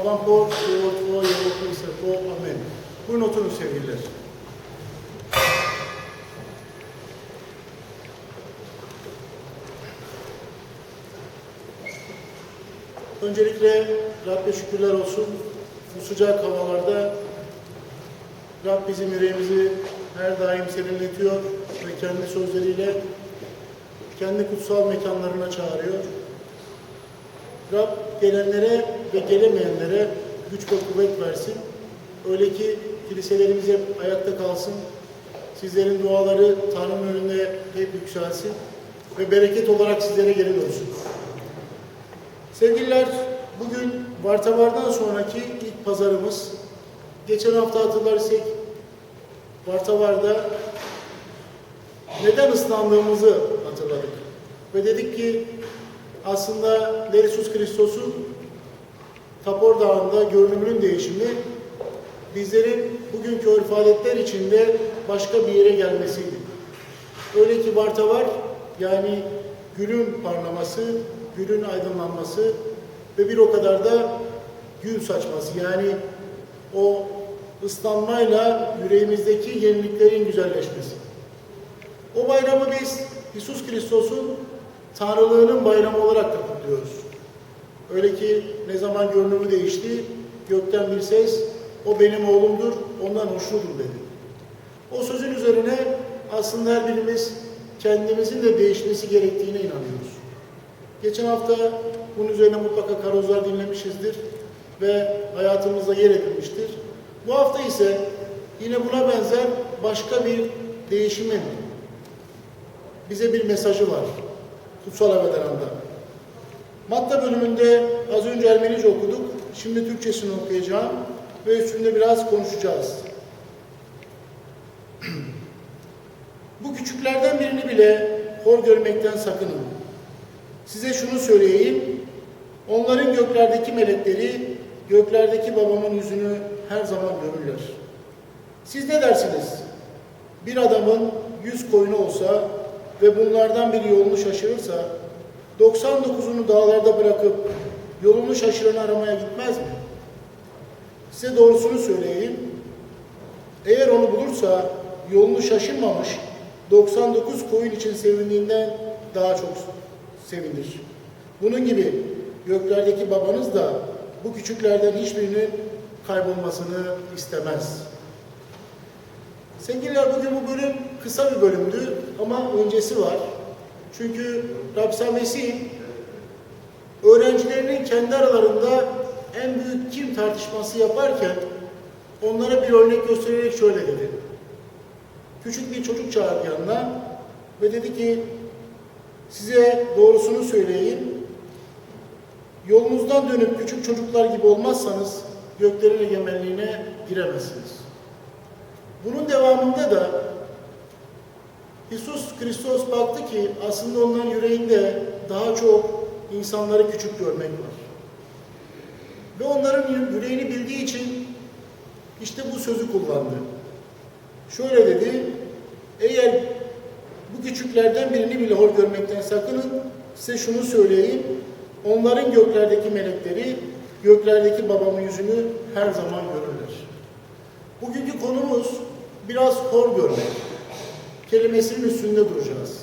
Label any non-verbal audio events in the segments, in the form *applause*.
Avampo, Yevotvo, Yevotvo, Sepo, Amen. Buyurun oturun sevgililer. Öncelikle Rabbe şükürler olsun. Bu sıcak havalarda Rab bizim yüreğimizi her daim serinletiyor ve kendi sözleriyle kendi kutsal mekanlarına çağırıyor. Rab gelenlere ve gelemeyenlere güç ve kuvvet versin. Öyle ki kiliselerimiz hep ayakta kalsın. Sizlerin duaları Tanrı'nın önünde hep yükselsin ve bereket olarak sizlere geri dönsün. Sevgililer, bugün Vartavar'dan sonraki ilk pazarımız. Geçen hafta hatırlarsak Vartavar'da neden ıslandığımızı hatırladık. Ve dedik ki aslında Lerisus Christos'un Tapor Dağı'nda görünümünün değişimi bizlerin bugünkü örf adetler içinde başka bir yere gelmesiydi. Öyle ki Vartavar yani gülün parlaması, gülün aydınlanması ve bir o kadar da gül saçması yani o ıslanmayla yüreğimizdeki yeniliklerin güzelleşmesi. O bayramı biz İsus Kristos'un Tanrılığının bayramı olarak da kutluyoruz. Öyle ki ne zaman görünümü değişti, gökten bir ses, o benim oğlumdur, ondan hoşnutum dedi. O sözün üzerine aslında her birimiz kendimizin de değişmesi gerektiğine inanıyoruz. Geçen hafta bunun üzerine mutlaka karozlar dinlemişizdir ve hayatımızda yer edilmiştir. Bu hafta ise yine buna benzer başka bir değişimin bize bir mesajı var. Kutsal Habedan'da. Matta bölümünde az önce Ermenice okuduk. Şimdi Türkçesini okuyacağım ve üstünde biraz konuşacağız. *clears throat* Bu küçüklerden birini bile hor görmekten sakının. Size şunu söyleyeyim. Onların göklerdeki melekleri, göklerdeki babamın yüzünü her zaman görürler. Siz ne dersiniz? Bir adamın yüz koyunu olsa ve bunlardan biri yolunu şaşırırsa, 99'unu dağlarda bırakıp yolunu şaşıranı aramaya gitmez mi? Size doğrusunu söyleyeyim. Eğer onu bulursa yolunu şaşırmamış 99 koyun için sevindiğinden daha çok sevinir. Bunun gibi göklerdeki babanız da bu küçüklerden hiçbirinin kaybolmasını istemez. Sevgililer bugün bu bölüm kısa bir bölümdü ama öncesi var. Çünkü Rabbi Mesih öğrencilerinin kendi aralarında en büyük kim tartışması yaparken onlara bir örnek göstererek şöyle dedi. Küçük bir çocuk çağırdı yanına ve dedi ki size doğrusunu söyleyeyim. Yolunuzdan dönüp küçük çocuklar gibi olmazsanız göklerin egemenliğine giremezsiniz. Bunun devamında da İsus Kristos baktı ki aslında onların yüreğinde daha çok insanları küçük görmek var. Ve onların yüreğini bildiği için işte bu sözü kullandı. Şöyle dedi, eğer bu küçüklerden birini bile hor görmekten sakının, size şunu söyleyeyim, onların göklerdeki melekleri, göklerdeki babamın yüzünü her zaman görürler. Bugünkü konumuz biraz hor görmek. Kelimesinin üstünde duracağız.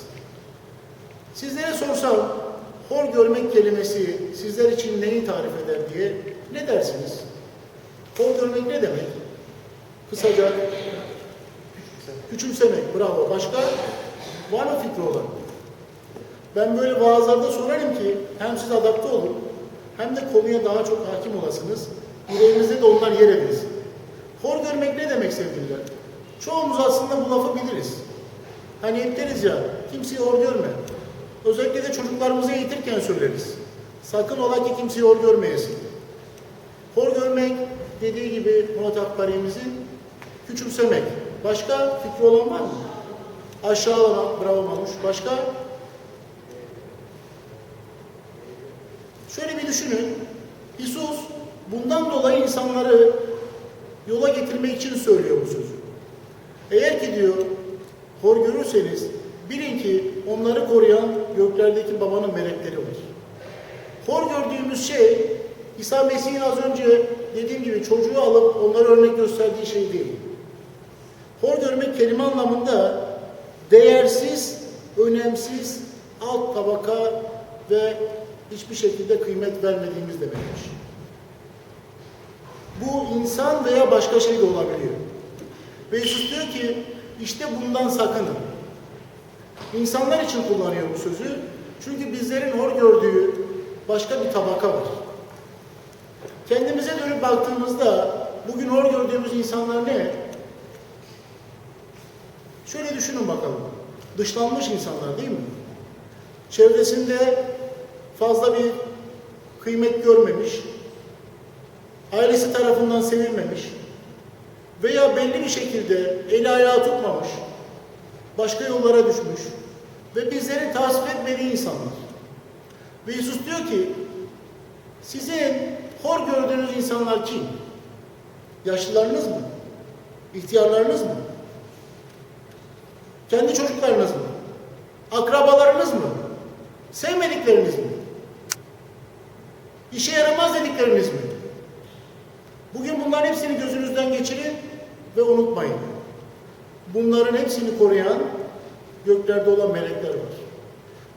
Sizlere sorsam, hor görmek kelimesi sizler için neyi tarif eder diye ne dersiniz? Hor görmek ne demek? Kısaca küçümsemek, bravo. Başka? Var mı fikri olan? Ben böyle vaazlarda sorarım ki hem siz adapte olun hem de konuya daha çok hakim olasınız. Yüreğinizde de onlar yer edilsin. Hor görmek ne demek sevgililer? Çoğumuz aslında bu lafı biliriz. Hani hep deriz ya, kimseyi hor görme. Özellikle de çocuklarımızı eğitirken söyleriz. Sakın ola ki kimseyi hor görmeyesin. Hor görmek dediği gibi Murat Akbari'mizin küçümsemek. Başka fikri olan var mı? Aşağılamak, bravo Manuş. Başka? Şöyle bir düşünün. İsus bundan dolayı insanları yola getirmek için söylüyor bu sözü. Eğer ki diyor hor görürseniz bilin ki onları koruyan göklerdeki babanın melekleri var. Hor gördüğümüz şey İsa Mesih'in az önce dediğim gibi çocuğu alıp onlara örnek gösterdiği şey değil. Hor görmek kelime anlamında değersiz, önemsiz, alt tabaka ve hiçbir şekilde kıymet vermediğimiz demekmiş. Bu insan veya başka şey de olabiliyor. Ve Yesus diyor ki işte bundan sakının. İnsanlar için kullanıyor bu sözü. Çünkü bizlerin hor gördüğü başka bir tabaka var. Kendimize dönüp baktığımızda bugün hor gördüğümüz insanlar ne? Şöyle düşünün bakalım. Dışlanmış insanlar değil mi? Çevresinde fazla bir kıymet görmemiş, ailesi tarafından sevilmemiş veya belli bir şekilde eli ayağı tutmamış, başka yollara düşmüş ve bizlerin tasvip etmediği insanlar. Ve Yesus diyor ki, sizin hor gördüğünüz insanlar kim? Yaşlılarınız mı? İhtiyarlarınız mı? Kendi çocuklarınız mı? Akrabalarınız mı? Sevmedikleriniz mi? İşe yaramaz dedikleriniz mi? Bugün bunların hepsini gözünüzden geçirin ve unutmayın. Bunların hepsini koruyan göklerde olan melekler var.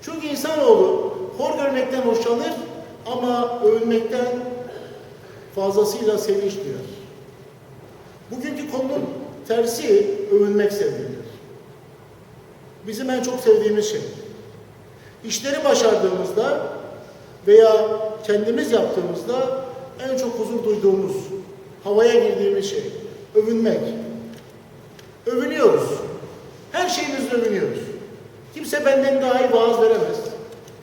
Çünkü insanoğlu hor görmekten hoşlanır ama övülmekten fazlasıyla sevinç duyar. Bugünkü konunun tersi övülmek sevgidir. Bizim en çok sevdiğimiz şey. İşleri başardığımızda veya kendimiz yaptığımızda en çok huzur duyduğumuz, havaya girdiğimiz şey. Övünmek. Övünüyoruz. Her şeyimizle övünüyoruz. Kimse benden daha iyi vaaz veremez.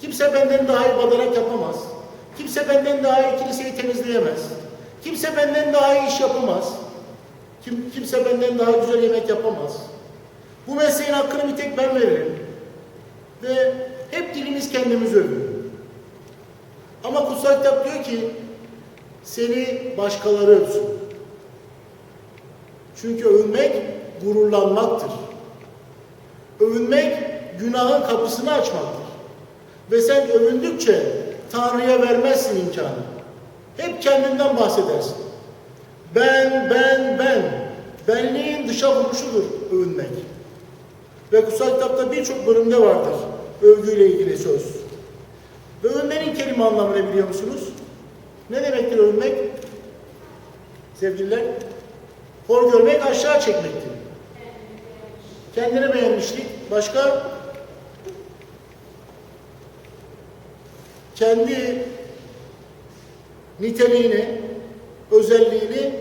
Kimse benden daha iyi badarak yapamaz. Kimse benden daha iyi kiliseyi temizleyemez. Kimse benden daha iyi iş yapamaz. Kim, kimse benden daha güzel yemek yapamaz. Bu mesleğin hakkını bir tek ben veririm. Ve hep dilimiz kendimiz övüyor. Ama kutsal kitap diyor ki seni başkaları övsün. Çünkü övünmek gururlanmaktır. Övünmek günahın kapısını açmaktır. Ve sen övündükçe Tanrı'ya vermezsin imkanı. Hep kendinden bahsedersin. Ben, ben, ben. Benliğin dışa vuruşudur övünmek. Ve kutsal kitapta birçok bölümde vardır övgüyle ilgili söz. Ve övünmenin kelime anlamını biliyor musunuz? Ne demektir övünmek? Sevgililer, hor görmek aşağı çekmektir. Kendine beğenmişlik. Başka? Kendi niteliğini, özelliğini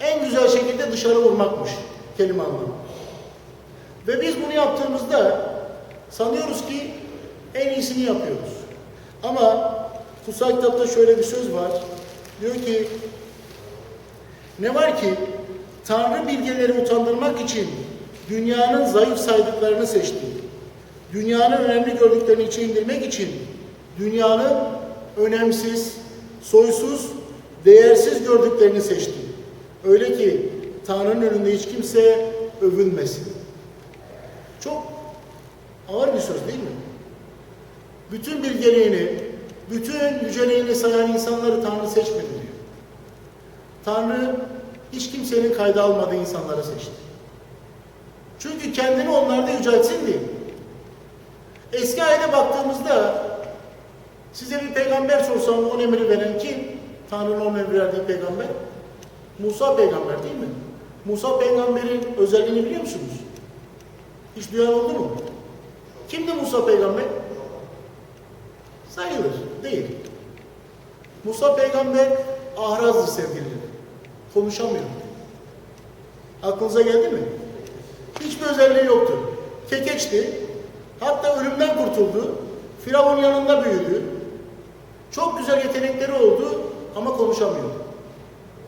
en güzel şekilde dışarı vurmakmış kelime anlamı. Ve biz bunu yaptığımızda sanıyoruz ki en iyisini yapıyoruz. Ama kutsal kitapta şöyle bir söz var. Diyor ki ne var ki Tanrı bilgeleri utandırmak için dünyanın zayıf saydıklarını seçti. Dünyanın önemli gördüklerini içe indirmek için dünyanın önemsiz, soysuz, değersiz gördüklerini seçti. Öyle ki Tanrı'nın önünde hiç kimse övünmesin. Çok ağır bir söz değil mi? Bütün bilgeliğini, bütün yüceliğini sayan insanları Tanrı seçmedi diyor. Tanrı hiç kimsenin kayda almadığı insanları seçti. Çünkü kendini onlarda yüceltsin diye. Eski ayete baktığımızda size bir peygamber sorsam on emri veren kim? Tanrı'nın on emri verdiği peygamber. Musa peygamber değil mi? Musa peygamberin özelliğini biliyor musunuz? Hiç duyan oldu mu? Kimdi Musa peygamber? Sayılır. Değil. Musa peygamber ahrazdır sevgililer. Konuşamıyor. Aklınıza geldi mi? Hiçbir özelliği yoktu. Kekeçti. Hatta ölümden kurtuldu. Firavun yanında büyüdü. Çok güzel yetenekleri oldu ama konuşamıyor.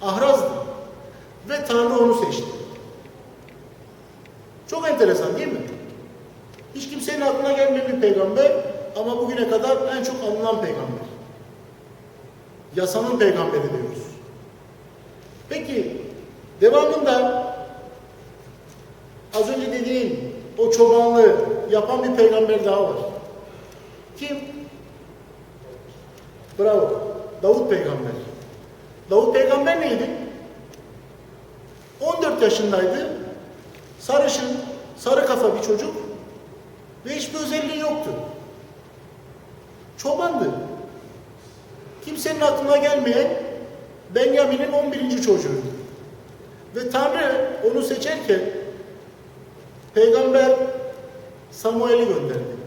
Ahrazdı. Ve Tanrı onu seçti. Çok enteresan değil mi? Hiç kimsenin aklına gelmeyen bir peygamber ama bugüne kadar en çok anılan peygamber. Yasanın peygamberi diyoruz. Peki devamında az önce dediğim o çobanlığı yapan bir peygamber daha var. Kim? Bravo. Davut peygamber. Davut peygamber neydi? 14 yaşındaydı. Sarışın, sarı kafa bir çocuk ve hiçbir özelliği yoktu. Çobandı. Kimsenin aklına gelmeyen Benyamin'in 11. çocuğuydu. Ve Tanrı onu seçerken peygamber Samuel'i gönderdi.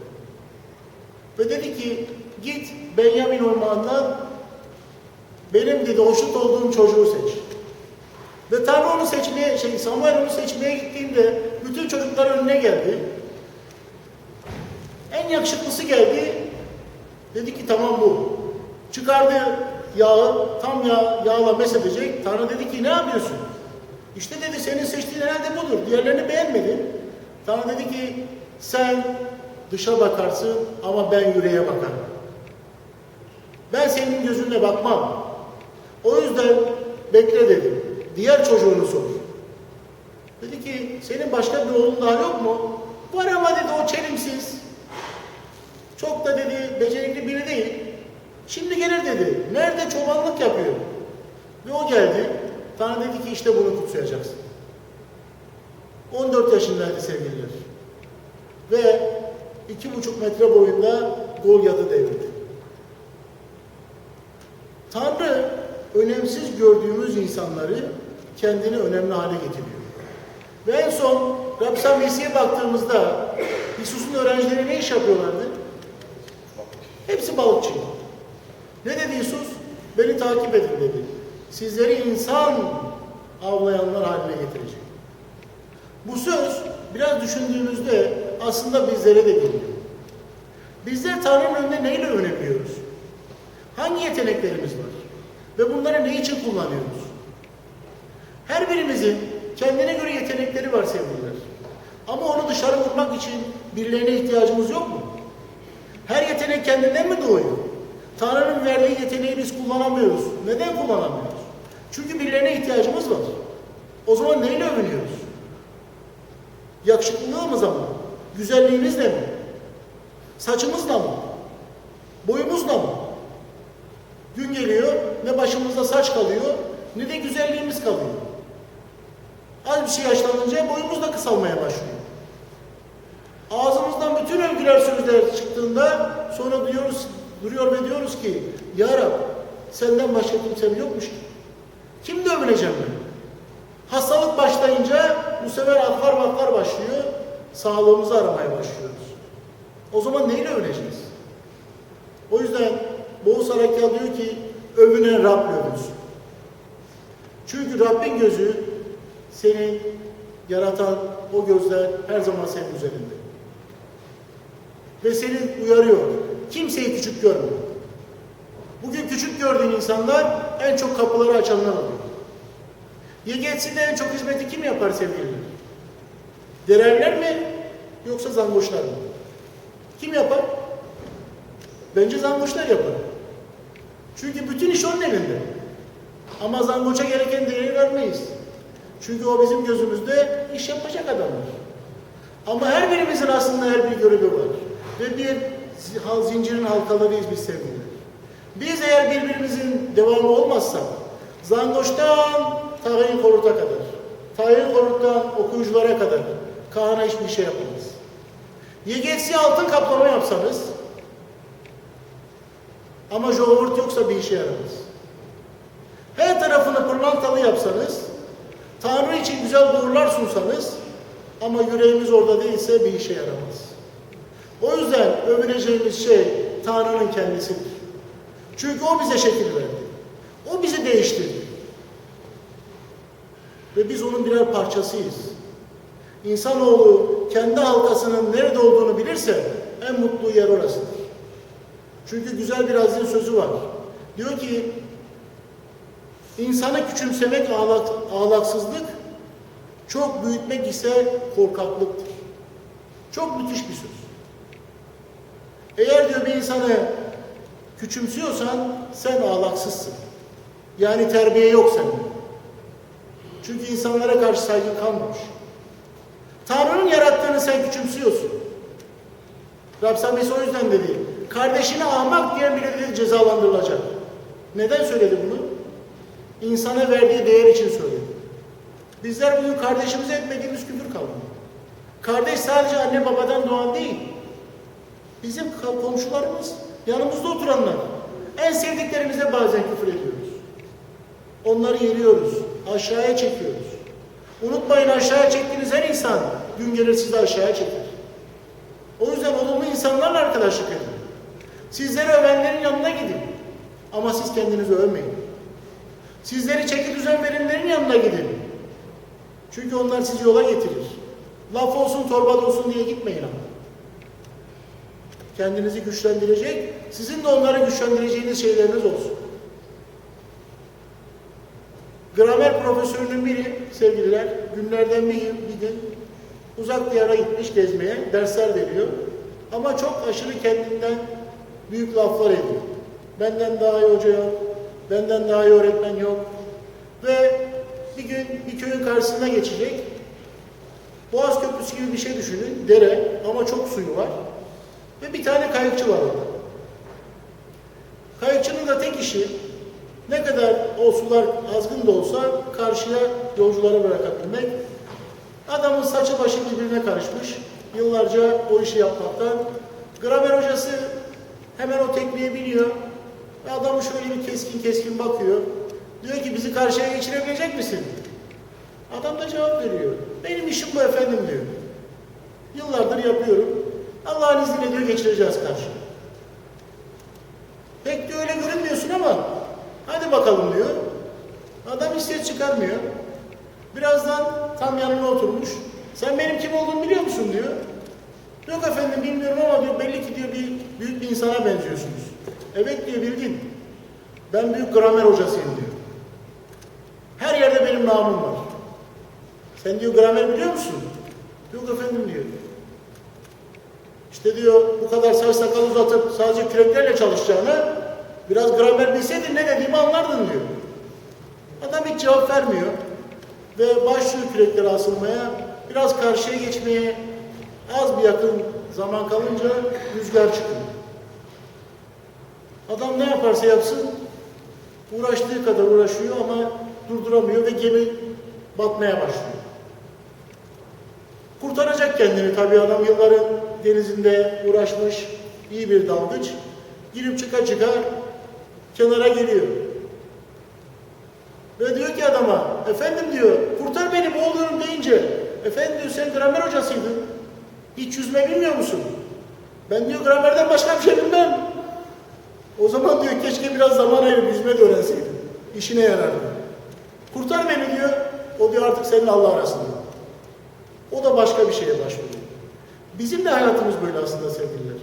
Ve dedi ki git Benyamin ormanından benim dedi hoşnut olduğum çocuğu seç. Ve Tanrı onu seçmeye, şey Samuel onu seçmeye gittiğinde bütün çocuklar önüne geldi. En yakışıklısı geldi. Dedi ki tamam bu. Çıkardı yağı, tam yağ, yağla mesedecek. Tanrı dedi ki ne yapıyorsun? İşte dedi senin seçtiğin herhalde budur. Diğerlerini beğenmedin. Tanrı dedi ki sen dışa bakarsın ama ben yüreğe bakarım. Ben senin gözünle bakmam. O yüzden bekle dedi. Diğer çocuğunu sor. Dedi ki senin başka bir oğlun daha yok mu? Var ama dedi o çelimsiz. Çok da dedi becerikli biri değil. Şimdi gelir dedi. Nerede çobanlık yapıyor? Ve o geldi. Tanrı dedi ki işte bunu kutsayacaksın. 14 yaşındaydı sevgililer. Ve iki buçuk metre boyunda Golyat'ı devirdi. Tanrı önemsiz gördüğümüz insanları kendini önemli hale getiriyor. Ve en son Rabsa Mesih'e baktığımızda Yesus'un öğrencileri ne iş yapıyorlardı? Hepsi balıkçı. Beni takip edin dedi. Sizleri insan avlayanlar haline getirecek. Bu söz biraz düşündüğümüzde aslında bizlere de geliyor. Bizler Tanrı'nın önünde neyle önemliyoruz? Hangi yeteneklerimiz var? Ve bunları ne için kullanıyoruz? Her birimizin kendine göre yetenekleri var sevgililer. Ama onu dışarı vurmak için birilerine ihtiyacımız yok mu? Her yetenek kendinden mi doğuyor? Tanrı'nın verdiği yeteneği biz kullanamıyoruz. Neden kullanamıyoruz? Çünkü birilerine ihtiyacımız var. O zaman neyle övünüyoruz? Yakışıklılığımızla mı? Güzelliğimizle mi? Saçımızla mı? Boyumuzla mı? Gün geliyor, ne başımızda saç kalıyor, ne de güzelliğimiz kalıyor. Az bir şey yaşlanınca boyumuz da kısalmaya başlıyor. Ağzımızdan bütün övgüler sözler çıktığında sonra diyoruz, duruyor ve diyoruz ki Ya Rab senden başka kimsem yokmuş ki. Kimle övüneceğim ben? Hastalık başlayınca bu sefer afkar vaklar başlıyor. Sağlığımızı aramaya başlıyoruz. O zaman neyle övüneceğiz? O yüzden Boğuz Harekâ diyor ki övünen Rab övünsün. Çünkü Rabbin gözü seni yaratan o gözler her zaman senin üzerinde. Ve seni uyarıyor. Kimseyi küçük görme. Bugün küçük gördüğün insanlar en çok kapıları açanlar oluyor. YGS'de en çok hizmeti kim yapar sevgililer? Dererler mi yoksa zangoşlar mı? Kim yapar? Bence zangoşlar yapar. Çünkü bütün iş onun elinde. Ama zangoça gereken değeri vermeyiz. Çünkü o bizim gözümüzde iş yapacak adamlar. Ama her birimizin aslında her bir görevi var. Ve bir zincirin halkalarıyız biz sevgililer. Biz eğer birbirimizin devamı olmazsa zangoçtan tayin koruta kadar, tayin koruttan okuyuculara kadar kahana hiçbir şey yapamaz. YGS'ye altın kaplama yapsanız ama jovurt yoksa bir işe yaramaz. Her tarafını pırlantalı yapsanız, Tanrı için güzel duvarlar sunsanız ama yüreğimiz orada değilse bir işe yaramaz. O yüzden övüneceğimiz şey Tanrı'nın kendisidir. Çünkü O bize şekil verdi. O bizi değiştirdi. Ve biz onun birer parçasıyız. İnsanoğlu kendi halkasının nerede olduğunu bilirse en mutlu yer orasıdır. Çünkü güzel bir azizin sözü var. Diyor ki insanı küçümsemek ağlak, ağlaksızlık, çok büyütmek ise korkaklıktır. Çok müthiş bir söz. İnsanı küçümsüyorsan sen ağlaksızsın. Yani terbiye yok sende. Çünkü insanlara karşı saygın kalmamış. Tanrı'nın yarattığını sen küçümsüyorsun. Rab Sames o yüzden dedi. Kardeşini ahmak diyen bile dedi cezalandırılacak. Neden söyledi bunu? insana verdiği değer için söyledi. Bizler bugün kardeşimize etmediğimiz küfür kalmadı. Kardeş sadece anne babadan doğan değil. Bizim komşularımız, yanımızda oturanlar. En sevdiklerimize bazen küfür ediyoruz. Onları yeriyoruz, aşağıya çekiyoruz. Unutmayın aşağıya çektiğiniz her insan gün gelir sizi aşağıya çeker. O yüzden olumlu insanlarla arkadaşlık edin. Sizleri övenlerin yanına gidin. Ama siz kendinizi övmeyin. Sizleri çeki düzen verenlerin yanına gidin. Çünkü onlar sizi yola getirir. Laf olsun torba olsun diye gitmeyin ama. Kendinizi güçlendirecek, sizin de onları güçlendireceğiniz şeyleriniz olsun. Gramer profesörünün biri sevgililer günlerden bir, bir gün uzak diyara gitmiş gezmeye dersler veriyor. Ama çok aşırı kendinden büyük laflar ediyor. Benden daha iyi hoca yok, benden daha iyi öğretmen yok. Ve bir gün bir köyün karşısına geçecek. Boğaz Köprüsü gibi bir şey düşünün. Dere ama çok suyu var. Ve bir tane kayıkçı var orada. Kayıkçının da tek işi ne kadar o sular azgın da olsa karşıya yolcuları bırakabilmek. Adamın saçı başı birbirine karışmış. Yıllarca o işi yapmaktan. Gramer hocası hemen o tekniğe biniyor. Ve adamı şöyle bir keskin keskin bakıyor. Diyor ki bizi karşıya geçirebilecek misin? Adam da cevap veriyor. Benim işim bu efendim diyor. Yıllardır yapıyorum. Allah'ın izniyle diyor geçireceğiz karşıya. Pek de öyle görünmüyorsun ama hadi bakalım diyor. Adam hiç ses çıkarmıyor. Birazdan tam yanına oturmuş. Sen benim kim olduğumu biliyor musun diyor. Yok efendim bilmiyorum ama diyor belli ki diyor bir büyük bir insana benziyorsunuz. Evet diyor bildin. Ben büyük gramer hocasıyım diyor. Her yerde benim namım var. Sen diyor gramer biliyor musun? Yok efendim diyor. İşte diyor bu kadar saç sakal uzatıp sadece küreklerle çalışacağını biraz gramer bilseydin ne dediğimi anlardın diyor. Adam hiç cevap vermiyor. Ve başlıyor küreklere asılmaya. Biraz karşıya geçmeye az bir yakın zaman kalınca rüzgar çıkıyor. Adam ne yaparsa yapsın uğraştığı kadar uğraşıyor ama durduramıyor ve gemi batmaya başlıyor. Kurtaracak kendini tabii adam yılların denizinde uğraşmış iyi bir dalgıç. Girip çıka çıka kenara geliyor. Ve diyor ki adama, efendim diyor, kurtar beni boğuluyorum deyince, efendim diyor sen gramer hocasıydın. Hiç yüzme bilmiyor musun? Ben diyor gramerden başka bir şey bilmem. O zaman diyor keşke biraz zaman ayırıp yüzme de öğrenseydin. İşine yarardı. Kurtar beni diyor. O diyor artık seninle Allah arasında. O da başka bir şeye başvuruyor. Bizim de hayatımız böyle aslında sevgililer.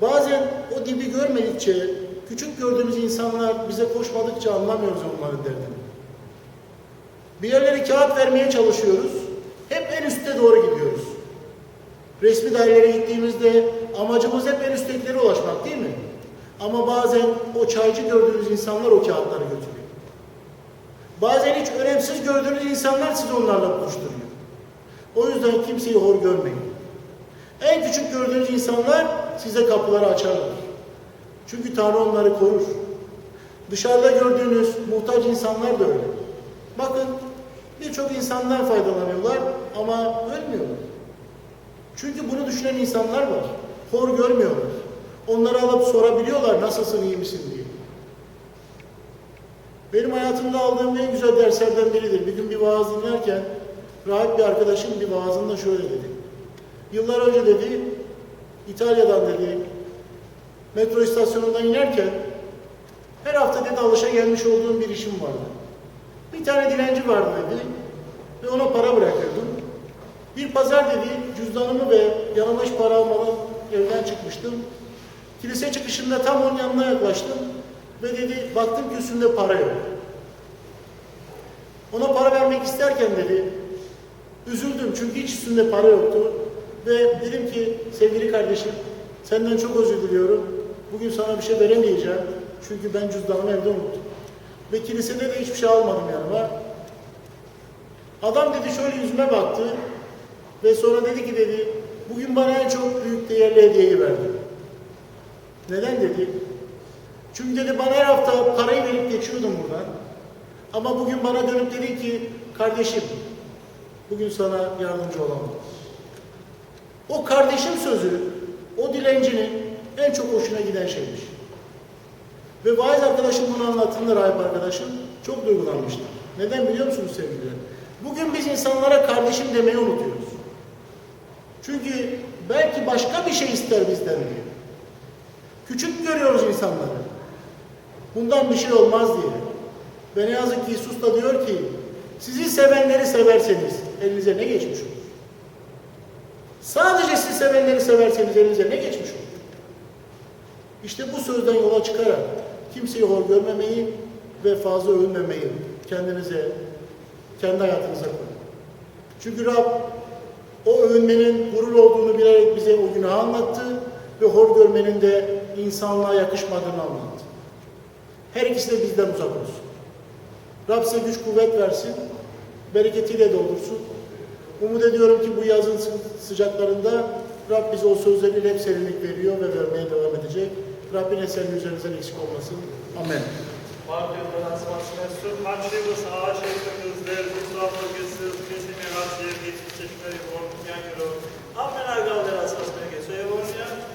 Bazen o dibi görmedikçe, küçük gördüğümüz insanlar bize koşmadıkça anlamıyoruz onların derdini. Bir yerlere kağıt vermeye çalışıyoruz. Hep en üste doğru gidiyoruz. Resmi dairelere gittiğimizde amacımız hep en üsttekilere ulaşmak değil mi? Ama bazen o çaycı gördüğünüz insanlar o kağıtları götürüyor. Bazen hiç önemsiz gördüğünüz insanlar sizi onlarla buluşturuyor. O yüzden kimseyi hor görmeyin. En küçük gördüğünüz insanlar size kapıları açarlar. Çünkü Tanrı onları korur. Dışarıda gördüğünüz muhtaç insanlar da öyle. Bakın birçok insandan faydalanıyorlar ama ölmüyorlar. Çünkü bunu düşünen insanlar var. Hor görmüyorlar. Onları alıp sorabiliyorlar nasılsın iyi misin diye. Benim hayatımda aldığım en güzel derslerden biridir. Bir gün bir vaaz dinlerken rahip bir arkadaşım bir vaazında şöyle dedi. Yıllar önce dedi İtalya'dan dedi metro istasyonundan inerken her hafta dedi alışa gelmiş olduğum bir işim vardı. Bir tane dilenci vardı dedi ve ona para bırakıyordum. Bir pazar dedi cüzdanımı ve yanıma para almadan evden çıkmıştım. Kilise çıkışında tam onun yanına yaklaştım ve dedi baktım ki üstünde para yok. Ona para vermek isterken dedi üzüldüm çünkü hiç üstünde para yoktu. Ve dedim ki sevgili kardeşim senden çok özür diliyorum. Bugün sana bir şey veremeyeceğim. Çünkü ben cüzdanımı evde unuttum. Ve kilisede de hiçbir şey almadım yanıma. Adam dedi şöyle yüzüme baktı ve sonra dedi ki dedi bugün bana en çok büyük değerli hediyeyi verdi. Neden dedi? Çünkü dedi bana her hafta parayı verip geçiyordum buradan. Ama bugün bana dönüp dedi ki kardeşim bugün sana yardımcı olamam. O kardeşim sözü o dilencinin en çok hoşuna giden şeymiş. Ve vaiz arkadaşım bunu anlattığında rahip arkadaşım çok duygulanmıştı. Neden biliyor musunuz sevgililer? Bugün biz insanlara kardeşim demeyi unutuyoruz. Çünkü belki başka bir şey ister bizden diye. Küçük görüyoruz insanları. Bundan bir şey olmaz diye. Ve ne yazık ki İsus da diyor ki sizi sevenleri severseniz elinize ne geçmiş olur? Sadece sizi sevenleri severseniz elinize ne geçmiş olur? İşte bu sözden yola çıkarak kimseyi hor görmemeyi ve fazla övünmemeyi kendinize, kendi hayatınıza koyun. Çünkü Rab o övünmenin gurur olduğunu bilerek bize o günahı anlattı ve hor görmenin de insanlığa yakışmadığını anlattı. Her ikisi de bizden uzak olsun. Rab size güç kuvvet versin, bereketiyle doldursun. Umut ediyorum ki bu yazın sı- sıcaklarında Rab bize o sözleriyle hep serinlik veriyor ve vermeye devam edecek. Rabbin eserinin üzerinizden eksik olmasın. Amen. Amen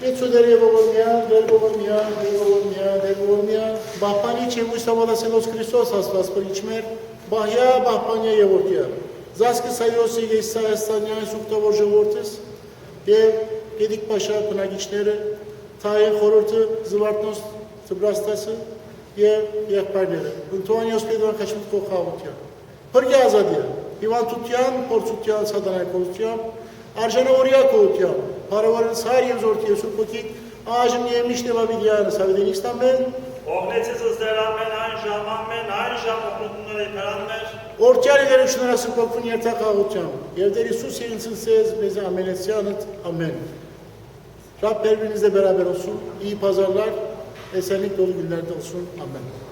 ja. Geço derje Bogormia, del Bogormia, del Bogormia, del Bogormia. Bahpani čemu savala selos Hristos aspas pričmer, bahja bahpanja jevortja. Zaski sajosi je sa estanja sukta vorje vortes. Dev gedik paşa pınagiçleri, tayin horortu zıvartnos tıbrastası, ye yekparleri. Antonios Pedro kaçmış kokavutya. Pırge azadya. Ivan tutyan, por tutyan, sadanay korutyan. Arjana oraya korutyan. Sariyem zortiye supokit. Ağacım yemiş de babilyanı. Savidenistan ben. Ognetsiz der Amen Anjam Amen Anjam okunduğunda peranlar. Ortaya ileri şunlara sıkokun yerta kavutyan. Yevderi sus yerinsin sez beze ameletsyanıt. Amen. Rab her birinizle beraber olsun. İyi pazarlar, esenlik dolu günlerde olsun. Amen.